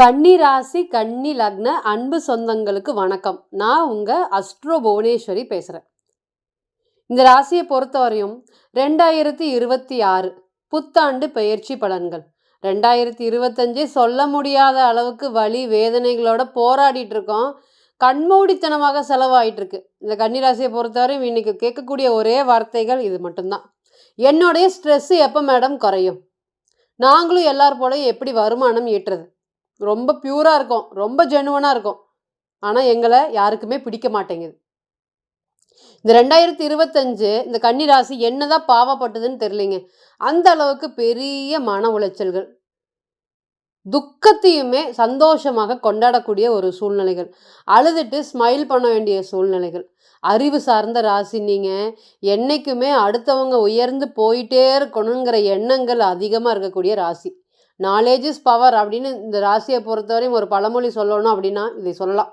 கன்னி ராசி கன்னி லக்ன அன்பு சொந்தங்களுக்கு வணக்கம். நான் உங்கள் அஸ்ட்ரோ புவனேஸ்வரி பேசுகிறேன் இந்த ராசியை பொறுத்தவரையும் ரெண்டாயிரத்தி இருபத்தி ஆறு புத்தாண்டு பெயர்ச்சி பலன்கள். ரெண்டாயிரத்தி இருபத்தஞ்சு சொல்ல முடியாத அளவுக்கு வலி வேதனைகளோட போராடிட்டு இருக்கோம். கண்மூடித்தனமாக செலவாயிட்டு இருக்கு இந்த கன்னிராசியை பொறுத்தவரையும் இன்னைக்கு கேட்கக்கூடிய ஒரே வார்த்தைகள் இது மட்டும்தான். என்னுடைய ஸ்ட்ரெஸ்ஸு எப்போ மேடம் குறையும்? நாங்களும் எல்லார் போலயும் எப்படி வருமானம் ஈட்டுறது? ரொம்ப பியூராக இருக்கும். ரொம்ப ஜெனுவனாக இருக்கும். ஆனால் எங்களை யாருக்குமே பிடிக்க மாட்டேங்குது. இந்த ரெண்டாயிரத்தி இருபத்தஞ்சு இந்த கன்னிராசி என்னதான் பாவப்பட்டதுன்னு தெரியலைங்க. அந்த அளவுக்கு பெரிய மன உளைச்சல்கள். துக்கத்தையுமே சந்தோஷமாக கொண்டாடக்கூடிய ஒரு சூழ்நிலைகள். அழுதுட்டு ஸ்மைல் பண்ண வேண்டிய சூழ்நிலைகள். அறிவு சார்ந்த ராசி நீங்கள் என்றைக்குமே அடுத்தவங்க உயர்ந்து போயிட்டே இருக்கணுங்கிற எண்ணங்கள் அதிகமாக இருக்கக்கூடிய ராசி. நாலேஜ் இஸ் பவர் அப்படின்னு இந்த ராசியை பொறுத்தவரையும் ஒரு பழமொழி சொல்லணும் அப்படின்னா இதை சொல்லலாம்.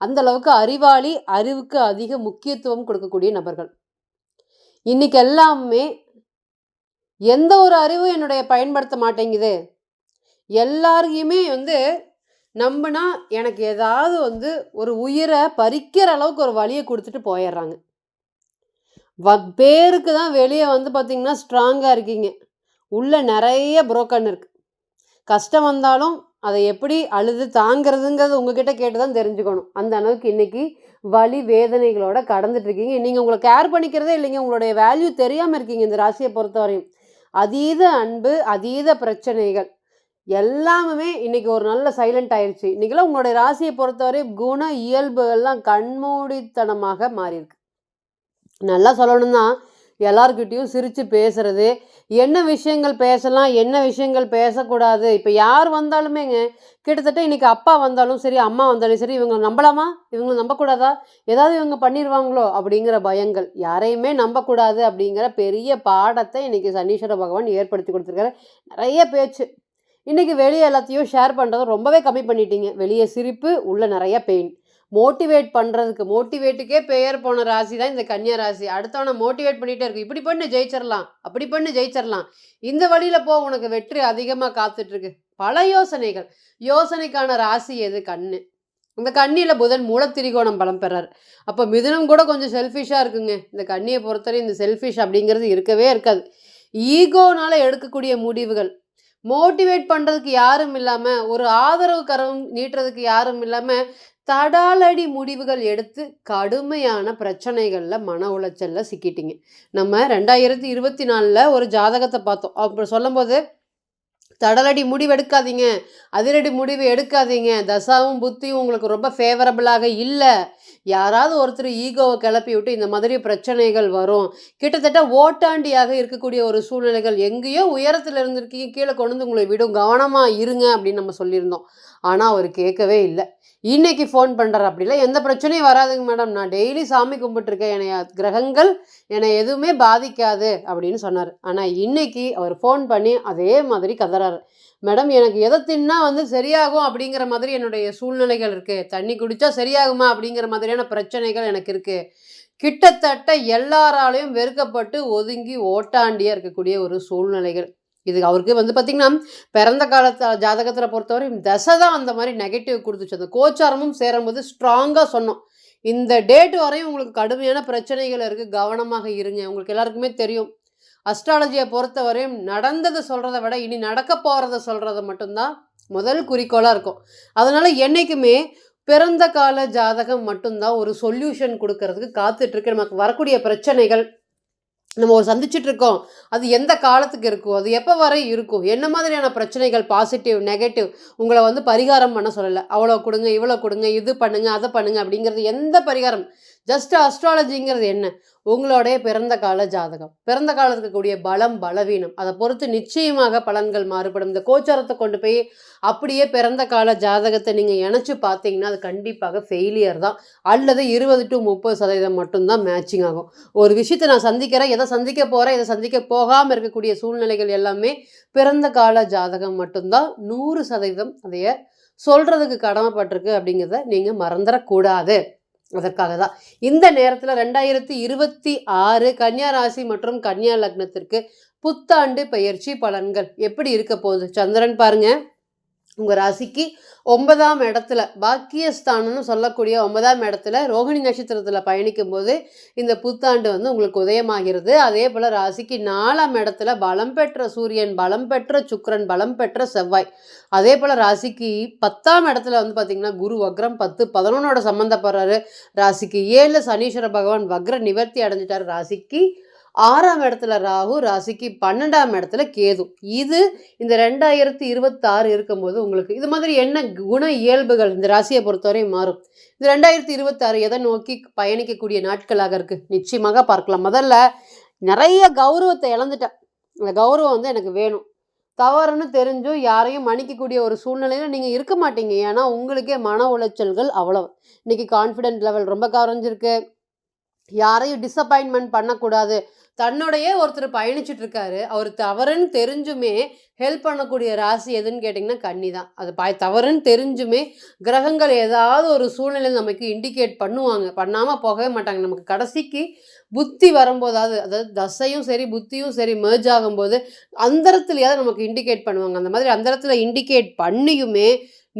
அந்த அளவுக்கு அறிவாளி அறிவுக்கு அதிக முக்கியத்துவம் கொடுக்கக்கூடிய நபர்கள். இன்னைக்கு எல்லாமே எந்த ஒரு அறிவும் என்னுடைய பயன்படுத்த மாட்டேங்குது. எல்லாரையுமே வந்து நம்பினா எனக்கு ஏதாவது வந்து ஒரு உயிரை பறிக்கிற அளவுக்கு ஒரு வழியை கொடுத்துட்டு போயிடுறாங்க. வ பேருக்கு தான் வெளியே வந்து பார்த்திங்கன்னா ஸ்ட்ராங்காக இருக்கீங்க. உள்ளே நிறைய புரோக்கன் இருக்குது கஷ்டம் வந்தாலும் அதை எப்படி அழுது தாங்கிறதுங்கிறது உங்ககிட்ட கேட்டு தான் தெரிஞ்சுக்கணும். அந்த அளவுக்கு இன்னைக்கு வலி வேதனைகளோட கடந்துட்டு இருக்கீங்க. நீங்கள் உங்களை கேர் பண்ணிக்கிறதே இல்லைங்க. உங்களுடைய வேல்யூ தெரியாமல் இருக்கீங்க இந்த ராசியை பொறுத்தவரையும். அதீத அன்பு அதீத பிரச்சனைகள் எல்லாமே இன்னைக்கு ஒரு நல்ல சைலண்ட் ஆயிடுச்சு இன்னைக்கெல்லாம் உங்களுடைய ராசியை பொறுத்தவரை குண இயல்புகள்லாம் கண்மூடித்தனமாக மாறியிருக்கு. நல்லா சொல்லணும்னா எல்லாருக்கிட்டேயும் சிரித்து பேசுகிறது என்ன விஷயங்கள் பேசலாம் என்ன விஷயங்கள் பேசக்கூடாது? இப்போ யார் வந்தாலுமேங்க கிட்டத்தட்ட இன்றைக்கி அப்பா வந்தாலும் சரி அம்மா வந்தாலும் சரி இவங்க நம்பலாமா? இவங்களை நம்பக்கூடாதா? ஏதாவது இவங்க பண்ணிடுவாங்களோ அப்படிங்கிற பயங்கள். யாரையுமே நம்பக்கூடாது அப்படிங்கிற பெரிய பாடத்தை இன்றைக்கி சனீஸ்வர பகவான் ஏற்படுத்தி கொடுத்துருக்காரு. நிறைய பேச்சு. இன்றைக்கி வெளியே எல்லாத்தையும் ஷேர் பண்ணுறதை ரொம்பவே கம்மி பண்ணிட்டீங்க. வெளியே சிரிப்பு உள்ளே நிறைய பெயின் மோட்டிவேட் பண்ணுறதுக்கு மோட்டிவேட்டுக்கே பெயர் போன ராசி தான் இந்த கன்னியா ராசி. அடுத்தவனை மோட்டிவேட் பண்ணிகிட்டே இருக்கு. இப்படி பண்ணு ஜெயிச்சிடலாம் அப்படி பண்ணு ஜெயிச்சிடலாம் இந்த வழியில் போ உனக்கு வெற்றி அதிகமாக காத்துட்ருக்கு. பல யோசனைகள். யோசனைக்கான ராசி எது? கண்ணு. இந்த கண்ணியில் புதன் மூலத்திரிகோணம் பலம் பெறார். அப்போ மிதுனம் கூட கொஞ்சம் செல்ஃபிஷாக இருக்குங்க. இந்த கண்ணியை பொறுத்தவரை இந்த செல்ஃபிஷ் அப்படிங்கிறது இருக்கவே இருக்காது. ஈகோனால் எடுக்கக்கூடிய முடிவுகள். மோட்டிவேட் பண்ணுறதுக்கு யாரும் இல்லாமல் ஒரு ஆதரவு கரம் நீட்டுறதுக்கு யாரும் இல்லாமல் தடாலடி முடிவுகள் எடுத்து கடுமையான பிரச்சனைகளில் மன உளைச்சலில் சிக்கிட்டீங்க. நம்ம ரெண்டாயிரத்தி இருபத்தி நாலில் ஒரு ஜாதகத்தை பார்த்தோம். அப்புறம் சொல்லும்போது தடலடி முடிவு எடுக்காதீங்க அதிரடி முடிவு எடுக்காதீங்க. தசாவும் புத்தியும் உங்களுக்கு ரொம்ப ஃபேவரபிளாக இல்லை. யாராவது ஒருத்தர் ஈகோவை கிளப்பி விட்டு இந்த மாதிரி பிரச்சனைகள் வரும். கிட்டத்தட்ட ஓட்டாண்டியாக இருக்கக்கூடிய ஒரு சூழ்நிலைகள் எங்கேயோ உயரத்தில் இருந்திருக்கீங்க. கீழே கொண்டு வந்து உங்களை விடும். கவனமாக இருங்க அப்படின்னு நம்ம சொல்லியிருந்தோம். ஆனால் அவர் கேட்கவே இல்லை. இன்னைக்கு ஃபோன் பண்ணுறாரு அப்படிலாம் எந்த பிரச்சனையும் வராதுங்க மேடம் நான் டெய்லி சாமி கும்பிட்டுருக்கேன். என்னை கிரகங்கள் என்னை எதுவுமே பாதிக்காது அப்படின்னு சொன்னார். ஆனால் இன்னைக்கு அவர் ஃபோன் பண்ணி அதே மாதிரி கதறாரு. மேடம் எனக்கு எதை தின்னா வந்து சரியாகும் அப்படிங்கிற மாதிரி என்னுடைய சூழ்நிலைகள் இருக்குது தண்ணி குடித்தா சரியாகுமா அப்படிங்கிற மாதிரியான பிரச்சனைகள் எனக்கு இருக்குது கிட்டத்தட்ட எல்லாராலையும் வெறுக்கப்பட்டு ஒதுங்கி ஓட்டாண்டியாக இருக்கக்கூடிய ஒரு சூழ்நிலைகள். இது அவருக்கு வந்து பார்த்திங்கன்னா பிறந்த காலத்தை ஜாதகத்தில் பொறுத்தவரை தசை தான் அந்த மாதிரி நெகட்டிவ் கொடுத்துச்சு. அந்த கோச்சாரமும் சேரும்போது ஸ்ட்ராங்காக சொன்னோம். இந்த டேட் வரையும் உங்களுக்கு கடுமையான பிரச்சனைகள் இருக்குது கவனமாக இருங்க. உங்களுக்கு எல்லாருக்குமே தெரியும். அஸ்ட்ராலஜியை பொறுத்தவரையும் நடந்ததை சொல்கிறத விட இனி நடக்க போகிறத சொல்கிறத மட்டும்தான் முதல் குறிக்கோளாக இருக்கும். அதனால் என்றைக்குமே பிறந்த கால ஜாதகம் மட்டும்தான் ஒரு சொல்யூஷன் கொடுக்கறதுக்கு காத்துட்ருக்கு நமக்கு வரக்கூடிய பிரச்சனைகள் நம்ம ஒரு சந்திச்சுட்டு இருக்கோம் அது எந்த காலத்துக்கு இருக்கும் அது எப்போ வரை இருக்கும் என்ன மாதிரியான பிரச்சனைகள் பாசிட்டிவ் நெகட்டிவ் உங்களை வந்து பரிகாரம் பண்ண சொல்லலை. அவ்வளோ கொடுங்க இவ்வளோ கொடுங்க இது பண்ணுங்க அதை பண்ணுங்க அப்படிங்கிறது எந்த பரிகாரம்? ஜஸ்ட் அஸ்ட்ராலஜிங்கிறது என்ன? உங்களுடைய பிறந்த கால ஜாதகம். பிறந்த காலத்துக்கு கூடிய பலம் பலவீனம் அதை பொறுத்து நிச்சயமாக பலன்கள் மாறுபடும். இந்த கோச்சாரத்தை கொண்டு போய் அப்படியே பிறந்த கால ஜாதகத்தை நீங்கள் இணைச்சி பார்த்தீங்கன்னா அது கண்டிப்பாக ஃபெயிலியர் தான். அல்லது இருபது டு முப்பது சதவீதம் மட்டும்தான் மேட்சிங் ஆகும். ஒரு விஷயத்தை நான் சந்திக்கிறேன் எதை சந்திக்க போகிறேன் எதை சந்திக்க போகாமல் இருக்கக்கூடிய சூழ்நிலைகள் எல்லாமே பிறந்த கால ஜாதகம் மட்டும்தான். நூறு சதவீதம் அதைய சொல்கிறதுக்கு கடமைப்பட்டிருக்கு அப்படிங்கிறத நீங்கள் மறந்துடக்கூடாது. அதற்காக தான் இந்த நேரத்தில் ரெண்டாயிரத்தி இருபத்தி ஆறு கன்னியா ராசி மற்றும் கன்னியா லக்னத்திற்கு புத்தாண்டு பயிற்சி பலன்கள் எப்படி இருக்க போகுது? சந்திரன் பாருங்கள் உங்கள் ராசிக்கு ஒன்பதாம் இடத்துல பாக்கியஸ்தானம்னு சொல்லக்கூடிய ஒன்பதாம் இடத்துல ரோகிணி நட்சத்திரத்தில் பயணிக்கும் போது இந்த புத்தாண்டு வந்து உங்களுக்கு உதயமாகிறது. அதே போல் ராசிக்கு நாலாம் இடத்துல பலம் பெற்ற சூரியன் பலம் பெற்ற சுக்கரன் பலம் பெற்ற செவ்வாய். அதே போல் ராசிக்கு பத்தாம் இடத்துல வந்து பார்த்திங்கன்னா குரு வக்ரம் பத்து பதினொன்னோட சம்மந்தப்படுறாரு. ராசிக்கு ஏழு சனீஸ்வர பகவான் வக்ர நிவர்த்தி அடைஞ்சிட்டார். ராசிக்கு ஆறாம் இடத்துல ராகு ராசிக்கு பன்னெண்டாம் இடத்துல கேது. இது இந்த ரெண்டாயிரத்தி இருபத்தாறு இருக்கும்போது உங்களுக்கு இது மாதிரி என்ன குண இயல்புகள் இந்த ராசியை பொறுத்தவரை மாறும்? இந்த ரெண்டாயிரத்தி இருபத்தாறு எதை நோக்கி பயணிக்கக்கூடிய நாட்களாக இருக்குது நிச்சயமாக பார்க்கலாம். முதல்ல நிறைய கௌரவத்தை இழந்துட்டேன். அந்த கௌரவம் வந்து எனக்கு வேணும். தவறுன்னு தெரிஞ்சும் யாரையும் மன்னிக்கக்கூடிய ஒரு சூழ்நிலையில் நீங்கள் இருக்க மாட்டீங்க. ஏன்னா உங்களுக்கே மன உளைச்சல்கள் அவ்வளவு. இன்றைக்கி கான்ஃபிடென்ட் லெவல் ரொம்ப குறைஞ்சிருக்கு. யாரையும் டிசப்பாயின்மெண்ட் பண்ணக்கூடாது. தன்னுடைய ஒருத்தர் பயணிச்சுட்டு இருக்காரு அவர் தவறுன்னு தெரிஞ்சுமே ஹெல்ப் பண்ணக்கூடிய ராசி எதுன்னு கேட்டிங்கன்னா கன்னி தான் அது ப தவறுன்னு தெரிஞ்சுமே கிரகங்கள் ஏதாவது ஒரு சூழ்நிலையில் நமக்கு இண்டிகேட் பண்ணுவாங்க. பண்ணாமல் போகவே மாட்டாங்க. நமக்கு கடைசிக்கு புத்தி வரும்போதாவது அதாவது தசையும் சரி புத்தியும் சரி மேர்ஜ் ஆகும்போது அந்தரத்துலையாவது நமக்கு இண்டிகேட் பண்ணுவாங்க. அந்த மாதிரி அந்தரத்தில் இண்டிகேட் பண்ணியுமே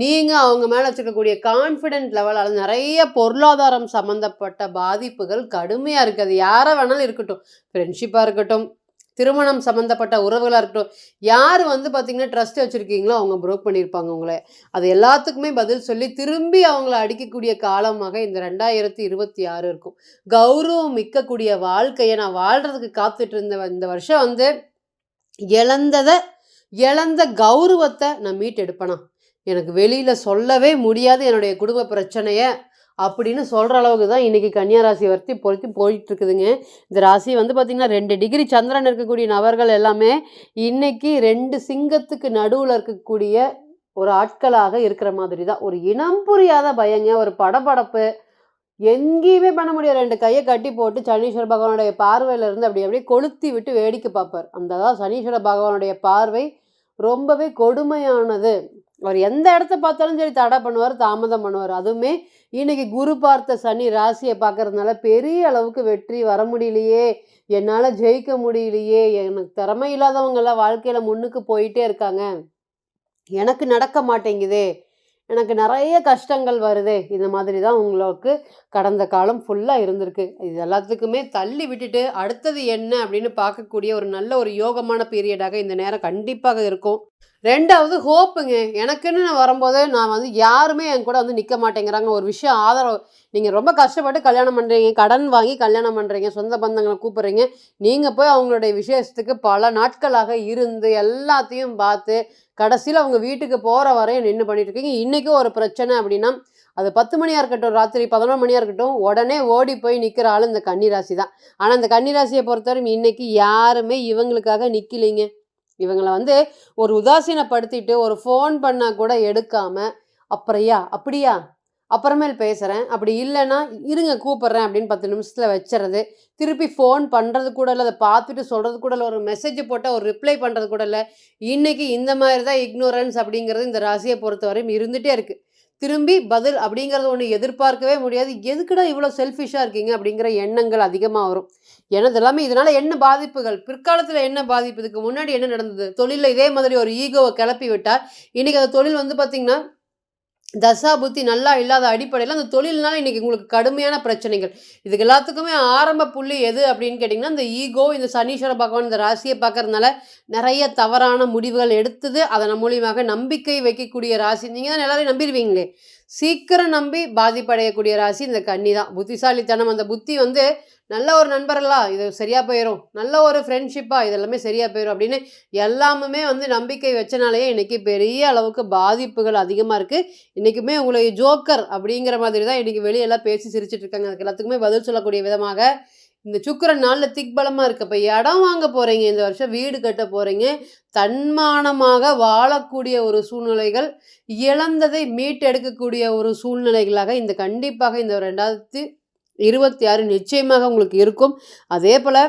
நீங்கள் அவங்க மேலே வச்சுருக்கக்கூடிய கான்ஃபிடென்ட் லெவலால் நிறைய பொருளாதாரம் சம்மந்தப்பட்ட பாதிப்புகள் கடுமையாக இருக்குது அது யாரை வேணாலும் இருக்கட்டும். ஃப்ரெண்ட்ஷிப்பாக இருக்கட்டும் திருமணம் சம்மந்தப்பட்ட உறவுகளாக இருக்கட்டும். யார் வந்து பார்த்திங்கன்னா ட்ரஸ்ட் வச்சுருக்கீங்களோ அவங்க ப்ரோக் பண்ணியிருப்பாங்க உங்களை. அது எல்லாத்துக்குமே பதில் சொல்லி திரும்பி அவங்கள அடிக்கக்கூடிய காலமாக இந்த ரெண்டாயிரத்தி இருபத்தி ஆறு இருக்கும். கௌரவம் மிக்கக்கூடிய வாழ்க்கையை நான் வாழ்கிறதுக்கு காத்துட்டு இருந்த இந்த வருஷம் வந்து இழந்ததை இழந்த கௌரவத்தை நான் மீட்டெடுப்பேனா? எனக்கு வெளியில் சொல்லவே முடியாது என்னுடைய குடும்ப பிரச்சனையை அப்படின்னு சொல்கிற அளவுக்கு தான் இன்றைக்கி கன்னியாராசி வரைத்தி பொருத்தி போயிட்டுருக்குதுங்க. இந்த ராசி வந்து பார்த்திங்கன்னா ரெண்டு டிகிரி சந்திரன் இருக்கக்கூடிய நபர்கள் எல்லாமே இன்றைக்கி ரெண்டு சிங்கத்துக்கு நடுவில் இருக்கக்கூடிய ஒரு ஆட்களாக இருக்கிற மாதிரி தான் ஒரு இனம் புரியாத பயங்க ஒரு படபடப்பு. எங்கேயுமே பண்ண முடியாது. ரெண்டு கையை கட்டி போட்டு சனீஸ்வர பகவானுடைய பார்வையில இருந்து அப்படி அப்படியே கொளுத்தி விட்டு வேடிக்கை பார்ப்பார். அந்த தான் சனீஸ்வர பகவானுடைய பார்வை ரொம்பவே கொடுமையானது. அவர் எந்த இடத்த பார்த்தாலும் சரி தடை பண்ணுவார் தாமதம் பண்ணுவார். அதுவுமே இன்னைக்கு குரு பார்த்த சனி ராசியை பார்க்கறதுனால பெரிய அளவுக்கு வெற்றி வர முடியலையே என்னால் ஜெயிக்க முடியலையே எனக்கு திறமை இல்லாதவங்கெல்லாம் வாழ்க்கையில் முன்னுக்கு போயிட்டே இருக்காங்க. எனக்கு நடக்க மாட்டேங்குதே எனக்கு நிறைய கஷ்டங்கள் வருதே இந்த மாதிரி தான் உங்களுக்கு கடந்த காலம் ஃபுல்லாக இருந்திருக்கு. இது எல்லாத்துக்குமே தள்ளி விட்டுட்டு அடுத்தது என்ன அப்படின்னு பார்க்கக்கூடிய ஒரு நல்ல ஒரு யோகமான பீரியடாக இந்த நேரம் கண்டிப்பாக இருக்கும். ரெண்டாவது ஹோப்புங்க. எனக்குன்னு நான் வரும்போது நான் வந்து யாருமே என் கூட வந்து நிற்க மாட்டேங்கிறாங்க. ஒரு விஷயம் ஆதரவு. நீங்கள் ரொம்ப கஷ்டப்பட்டு கல்யாணம் பண்ணுறீங்க கடன் வாங்கி கல்யாணம் பண்ணுறீங்க சொந்த பந்தங்களை கூப்பிட்றீங்க. நீங்கள் போய் அவங்களுடைய விசேஷத்துக்கு பல நாட்களாக இருந்து எல்லாத்தையும் பார்த்து கடைசியில் அவங்க வீட்டுக்கு போகிற வரையும் நின்று பண்ணிட்டு இருக்கீங்க. இன்றைக்கும் ஒரு பிரச்சனை அப்படின்னா அது பத்து மணியாக இருக்கட்டும் ராத்திரி பதினொரு மணியாக இருக்கட்டும் உடனே ஓடி போய் நிற்கிற ஆள் இந்த கன்னிராசி தான். ஆனால் இந்த கன்னிராசியை பொறுத்தவரை இன்னைக்கு யாருமே இவங்களுக்காக நிற்கலைங்க இவங்களை வந்து ஒரு உதாசீனப்படுத்திட்டு ஒரு ஃபோன் பண்ணால் கூட எடுக்காமல் அப்புறையா அப்படியா? அப்புறமேல் பேசுகிறேன் அப்படி இல்லைன்னா இருங்க கூப்பிட்றேன் அப்படின்னு பத்து நிமிஷத்தில் வச்சுறது திருப்பி ஃபோன் பண்ணுறது கூட இல்லை அதை பார்த்துட்டு சொல்கிறது கூட இல்லை ஒரு மெசேஜ் போட்டால் ஒரு ரிப்ளை பண்ணுறது கூட இல்லை. இன்றைக்கி இந்த மாதிரி தான் இக்னோரன்ஸ் அப்படிங்கிறது இந்த ராசியை பொறுத்தவரையும் இருந்துகிட்டே இருக்குது திரும்பி பதில் அப்படிங்கிறது ஒன்று எதிர்பார்க்கவே முடியாது. எதுக்குடா இவ்வளோ செல்ஃபிஷாக இருக்கீங்க அப்படிங்கிற எண்ணங்கள் அதிகமாக வரும். எனது எல்லாமே இதனால் என்ன பாதிப்புகள்? பிற்காலத்தில் என்ன பாதிப்பு? இதுக்கு முன்னாடி என்ன நடந்தது? தொழிலில் இதே மாதிரி ஒரு ஈகோவை கிளப்பி விட்டால் இன்றைக்கி அந்த தொழில் வந்து பார்த்திங்கன்னா தசா புத்தி நல்லா இல்லாத அடிப்படையில் அந்த தொழில்னால இன்றைக்கி உங்களுக்கு கடுமையான பிரச்சனைகள். இதுக்கு எல்லாத்துக்குமே ஆரம்ப புள்ளி எது அப்படின்னு கேட்டிங்கன்னா இந்த ஈகோ இந்த சனீஸ்வர பகவான் இந்த ராசியை பார்க்கறதுனால நிறைய தவறான முடிவுகள் எடுத்தது. அதன் மூலியமாக நம்பிக்கை வைக்கக்கூடிய ராசி. நீங்கள் தான் எல்லாரையும் நம்பிடுவீங்களே? சீக்கிரம் நம்பி பாதிப்படையக்கூடிய ராசி இந்த கன்னி தான் புத்திசாலித்தனம் அந்த புத்தி வந்து நல்ல ஒரு நண்பர்களா இது சரியாக போயிடும் நல்ல ஒரு ஃப்ரெண்ட்ஷிப்பாக இதெல்லாமே சரியாக போயிடும் அப்படின்னு எல்லாமுமே வந்து நம்பிக்கை வச்சனாலேயே இன்றைக்கி பெரிய அளவுக்கு பாதிப்புகள் அதிகமாக இருக்குது இன்றைக்குமே உங்களுக்கு ஜோக்கர் அப்படிங்கிற மாதிரி தான் இன்றைக்கி வெளியெல்லாம் பேசி சிரிச்சிட்டு இருக்காங்க. அதுக்கு எல்லாத்துக்குமே பதில் சொல்லக்கூடிய விதமாக இந்த சுக்கிரன் நாளில் திக்பலமாக இருக்கு. இப்போ இடம் வாங்க போகிறீங்க இந்த வருஷம் வீடு கட்ட போகிறீங்க தன்மானமாக வாழக்கூடிய ஒரு சூழ்நிலைகள் இழந்ததை மீட்டெடுக்கக்கூடிய ஒரு சூழ்நிலைகளாக இந்த கண்டிப்பாக இந்த ரெண்டாயிரத்தி இருபத்தி ஆறு நிச்சயமாக உங்களுக்கு இருக்கும். அதே போல்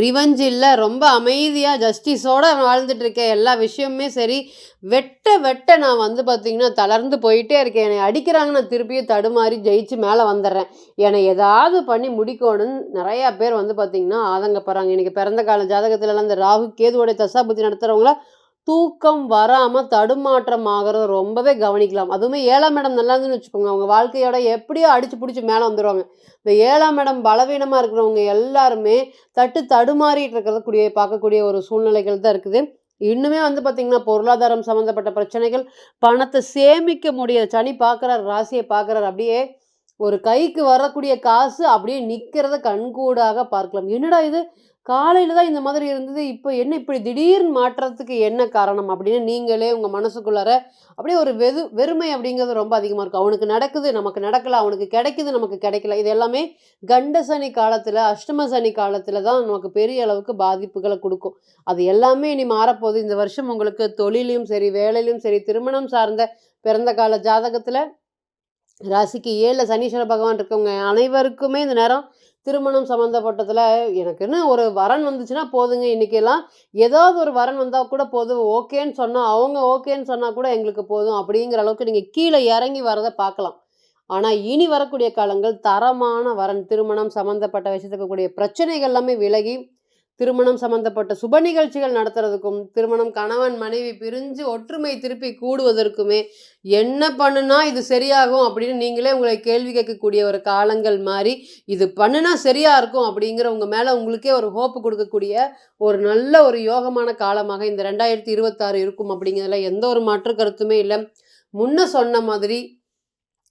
ரிவெஞ்ச் இல்லை ரொம்ப அமைதியாக ஜஸ்டிஸோடு வாழ்ந்துட்டு இருக்கேன் எல்லா விஷயமுமே சரி வெட்ட வெட்ட நான் வந்து பார்த்திங்கன்னா தளர்ந்து போயிட்டே இருக்கேன். என்னை அடிக்கிறாங்க நான் திருப்பியும் தடுமாறி ஜெயிச்சு மேலே வந்துடுறேன். என்னை ஏதாவது பண்ணி முடிக்கணும்னு நிறையா பேர் வந்து பார்த்திங்கன்னா ஆதங்கப்படுறாங்க. இன்றைக்கி பிறந்த கால ஜாதகத்துலலாம் இந்த ராகு கேதுவோடைய தசாபுத்தி நடத்துகிறவங்கள தூக்கம் வராமல் தடுமாற்றம் ஆகிறத ரொம்பவே கவனிக்கலாம். அதுவுமே ஏழாம் இடம் நல்லா இருந்துன்னு வச்சுக்கோங்க, அவங்க வாழ்க்கையோட எப்படியோ அடிச்சு பிடிச்சி மேலே வந்துடுவாங்க இந்த ஏழாம் இடம் பலவீனமாக இருக்கிறவங்க எல்லாருமே தட்டு தடுமாறிட்டு இருக்கிறத கூடிய பார்க்கக்கூடிய ஒரு சூழ்நிலைகள் தான் இருக்குது. இன்னுமே வந்து பார்த்தீங்கன்னா, பொருளாதாரம் சம்மந்தப்பட்ட பிரச்சனைகள், பணத்தை சேமிக்க முடியாது. சனி பார்க்குறாரு, ராசியை பார்க்குறாரு. அப்படியே ஒரு கைக்கு வரக்கூடிய காசு அப்படியே நிற்கிறத கண்கூடாக பார்க்கலாம். என்னடா இது! காலையில் தான் இந்த மாதிரி இருந்தது. இப்போ என்ன இப்படி திடீர்னு மாற்றத்துக்கு என்ன காரணம்? அப்படின்னு நீங்களே உங்கள் மனசுக்குள்ளார அப்படியே ஒரு வெது வெறுமை அப்படிங்கிறது ரொம்ப அதிகமாக இருக்கும். அவனுக்கு நடக்குது, நமக்கு நடக்கல. அவனுக்கு கிடைக்குது, நமக்கு கிடைக்கல. இது எல்லாமே கண்ட சனி காலத்தில் அஷ்டம சனி காலத்தில் தான் நமக்கு பெரிய அளவுக்கு பாதிப்புகளை கொடுக்கும் அது எல்லாமே இனி மாறப்போகுது. இந்த வருஷம் உங்களுக்கு தொழிலையும் சரி, வேலையிலும் சரி, திருமணம் சார்ந்த பிறந்த கால ஜாதகத்தில் ராசிக்கு ஏழில் சனீஸ்வர பகவான் இருக்கவங்க அனைவருக்குமே இந்த நேரம் திருமணம் சம்மந்தப்பட்டதில் எனக்குன்னு ஒரு வரன் வந்துச்சுன்னா போதுங்க. இன்னைக்கெல்லாம் ஏதாவது ஒரு வரன் வந்தால் கூட போதும். ஓகேன்னு சொன்னால் அவங்க ஓகேன்னு சொன்னால் கூட எங்களுக்கு போதும். அப்படிங்கிற அளவுக்கு நீங்கள் கீழே இறங்கி வரதை பார்க்கலாம். ஆனால் இனி வரக்கூடிய காலங்கள் தரமான வரன், திருமணம் சம்மந்தப்பட்ட விஷயத்துக்கு கூடிய பிரச்சனைகள் எல்லாமே விலகி, திருமணம் சம்மந்தப்பட்ட சுப நிகழ்ச்சிகள் நடத்துறதுக்கும், திருமணம் கணவன், மனைவி பிரிஞ்சு ஒற்றுமை திருப்பி கூடுவதற்குமே, என்ன பண்ணுனா இது சரியாகும் அப்படின்னு நீங்களே உங்களை கேள்வி கேட்கக்கூடிய ஒரு காலங்கள் மாதிரி இது பண்ணுனா சரியா இருக்கும் அப்படிங்கிற உங்க மேல உங்களுக்கே ஒரு ஹோப்பு கொடுக்கக்கூடிய ஒரு நல்ல ஒரு யோகமான காலமாக இந்த 2026 இருக்கும் அப்படிங்கிறதுல எந்த ஒரு மாற்று கருத்துமே இல்லை. முன்ன சொன்ன மாதிரி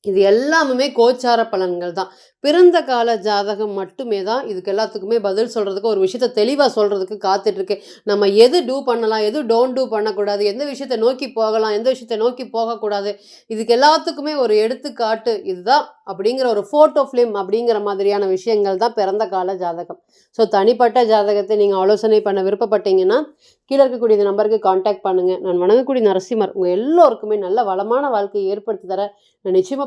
இது எல்லாமுமே கோச்சார பலன்கள் தான். பிறந்த கால ஜாதகம் மட்டுமே தான் இதுக்கு எல்லாத்துக்குமே பதில் சொல்கிறதுக்கு ஒரு விஷயத்த தெளிவாக சொல்கிறதுக்கு காத்துட்ருக்கு நம்ம எது டூ பண்ணலாம், எது டோன்ட் டூ பண்ணக்கூடாது, எந்த விஷயத்த நோக்கி போகலாம், எந்த விஷயத்த நோக்கி போகக்கூடாது. இதுக்கு எல்லாத்துக்குமே ஒரு எடுத்துக்காட்டு இதுதான் அப்படிங்கிற ஒரு ஃபோட்டோ ஃபிலிம் அப்படிங்கிற மாதிரியான விஷயங்கள் தான் பிறந்த கால ஜாதகம். ஸோ தனிப்பட்ட ஜாதகத்தை நீங்கள் ஆலோசனை பண்ண விருப்பப்பட்டீங்கன்னா, கீழே இருக்கக்கூடிய இந்த நம்பருக்கு காண்டாக்ட் பண்ணுங்கள் நான் வணங்கக்கூடிய நரசிம்மர் உங்கள் எல்லோருக்குமே நல்ல வளமான வாழ்க்கையை ஏற்படுத்தி தர நான் நிச்சயமாக